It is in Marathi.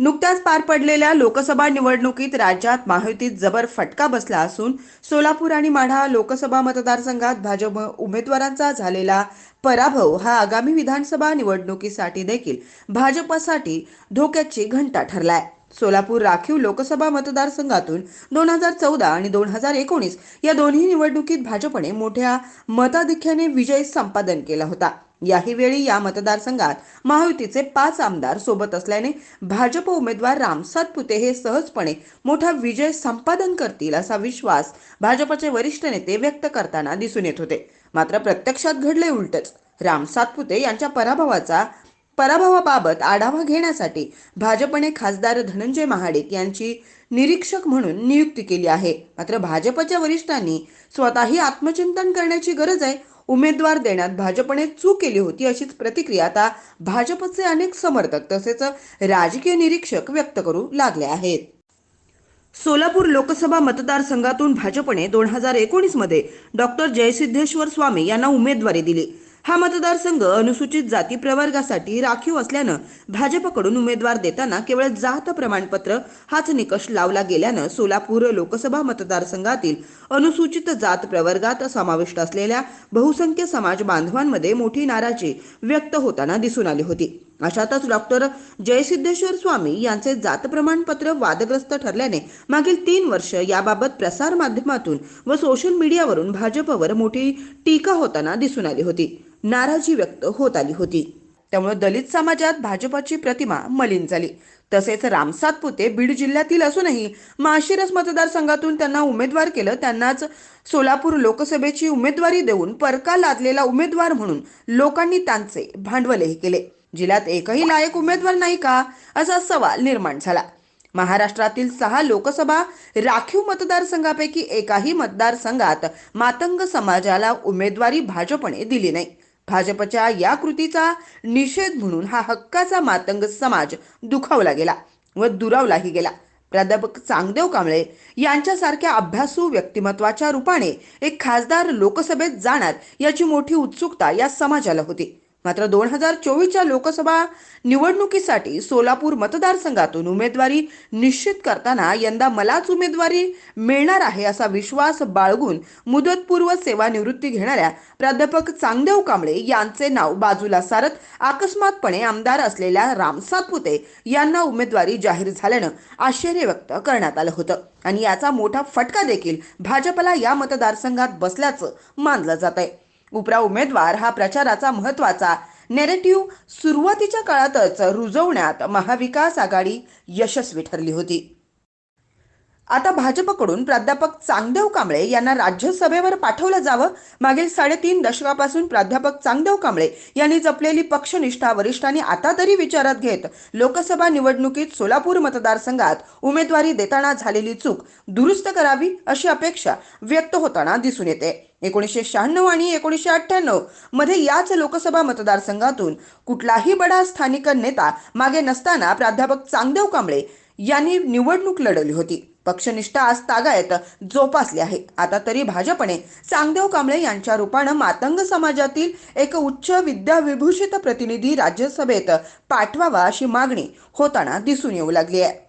नुकत्याच पार पडलेल्या लोकसभा निवडणुकीत राज्यात महायुतीत जबर फटका बसला असून सोलापूर आणि माढा लोकसभा मतदारसंघात भाजप उमेदवारांचा झालेला पराभव हा आगामी विधानसभा निवडणुकीसाठी देखील भाजपसाठी धोक्याची घंटा ठरलाय. सोलापूर राखीव लोकसभा मतदारसंघातून दोन हजार चौदा आणि दोन हजार एकोणीस या दोन्ही निवडणुकीत भाजपने मोठ्या मताधिक्याने विजय संपादन केला होता. याही वेळी या मतदारसंघात महायुतीचे पाच आमदार सोबत असल्याने भाजप उमेदवार राम सातपुते हे सहजपणे मोठा विजय संपादन करतील असा विश्वास भाजपचे वरिष्ठ नेते व्यक्त करताना दिसून येत होते. मात्र प्रत्यक्षात घडले उलटच. राम सातपुते यांच्या पराभवाचा पराभवाबाबत आढावा घेण्यासाठी भाजपने खासदार धनंजय महाडिक यांची निरीक्षक म्हणून नियुक्ती केली आहे. मात्र भाजपच्या वरिष्ठांनी स्वतःही आत्मचिंतन करण्याची गरज आहे. उमेदवार देण्यात भाजपने चूक केली होती अशीच प्रतिक्रिया आता भाजपचे अनेक समर्थक तसेच राजकीय निरीक्षक व्यक्त करू लागले आहेत. सोलापूर लोकसभा मतदारसंघातून भाजपने दोन हजार एकोणीसमध्ये डॉक्टर जयसिद्धेश्वर स्वामी यांना उमेदवारी दिली. हा मतदारसंघ अनुसूचित जाती प्रवर्गासाठी राखीव असल्यानं भाजपकडून उमेदवार देताना केवळ जात प्रमाणपत्र हाच निकष लावला गेल्यानं सोलापूर लोकसभा मतदारसंघातील अनुसूचित जात प्रवर्गात समाविष्ट असलेल्या बहुसंख्य समाज बांधवांमध्ये मोठी नाराजी व्यक्त होताना दिसून आली होती. अशातच डॉक्टर जयसिद्धेश्वर स्वामी यांचे जात प्रमाणपत्र वादग्रस्त ठरल्याने मागील तीन वर्ष याबाबत प्रसार माध्यमातून व सोशल मीडियावरून भाजपवर मोठी टीका होताना दिसून आली होती. नाराजी व्यक्त होत आली होती. त्यामुळे दलित समाजात भाजपाची प्रतिमा मलिन झाली. तसेच राम सातपुते बीड जिल्ह्यातील असूनही माशिरस मतदारसंघातून त्यांना उमेदवार केलं. त्यांनाच सोलापूर लोकसभेची उमेदवारी देऊन परका लादलेला उमेदवार म्हणून लोकांनी त्यांचे भांडवलही केले. जिल्ह्यात एकही लायक उमेदवार नाही का? असा सवाल निर्माण झाला. महाराष्ट्रातील सहा लोकसभा राखीव मतदारसंघापैकी एकाही मतदारसंघात मातंग समाजाला उमेदवारी भाजपने दिली नाही. भाजपच्या या कृतीचा निषेध म्हणून हा हक्काचा मातंग समाज दुखावला गेला व दुरावलाही गेला. प्राध्यापक चांगदेव कांबळे यांच्यासारख्या अभ्यासू व्यक्तिमत्वाच्या रूपाने एक खासदार लोकसभेत जाणार याची मोठी उत्सुकता या समाजाला होती. मात्र दोन हजार चोवीसच्या लोकसभा निवडणुकीसाठी सोलापूर मतदारसंघातून उमेदवारी निश्चित करताना यंदा मलाच उमेदवारी मिळणार आहे असा विश्वास बाळगून मुदतपूर्व सेवानिवृत्ती घेणाऱ्या प्राध्यापक चांगदेव कांबळे यांचे नाव बाजूला सारत अकस्मातपणे आमदार असलेल्या राम सातपुते यांना उमेदवारी जाहीर झाल्यानं आश्चर्य व्यक्त करण्यात आलं होतं. आणि याचा मोठा फटका देखील भाजपला या मतदारसंघात बसल्याचं मानलं जात आहे उपरा उमेदवार हा प्रचाराचा महत्त्वाचा नेरेटिव्ह सुरुवातीच्या काळातच रुजवण्यात महाविकास आघाडी यशस्वी ठरली होती. आता भाजपकडून प्राध्यापक चांगदेव कांबळे यांना राज्यसभेवर पाठवलं जावं. मागील साडेतीन दशकापासून प्राध्यापक चांगदेव कांबळे यांनी जपलेली पक्षनिष्ठा वरिष्ठांनी आता तरी विचारात घेत. लोकसभा निवडणुकीत सोलापूर मतदारसंघात उमेदवारी देताना झालेली चूक दुरुस्त करावी अशी अपेक्षा व्यक्त होताना दिसून येते. एकोणीसशे शहाण्णव आणि एकोणीसशे अठ्ठ्याण्णवमध्ये याच लोकसभा मतदारसंघातून कुठलाही बडा स्थानिक नेता मागे नसताना प्राध्यापक चांगदेव कांबळे यांनी निवडणूक लढवली होती. पक्षनिष्ठा आज तागायत जोपासली आहे. आता तरी भाजपने चांगदेव कांबळे यांच्या रूपानं मातंग समाजातील एक उच्च विद्याविभूषित प्रतिनिधी राज्यसभेत पाठवावा अशी मागणी होताना दिसून येऊ लागली आहे.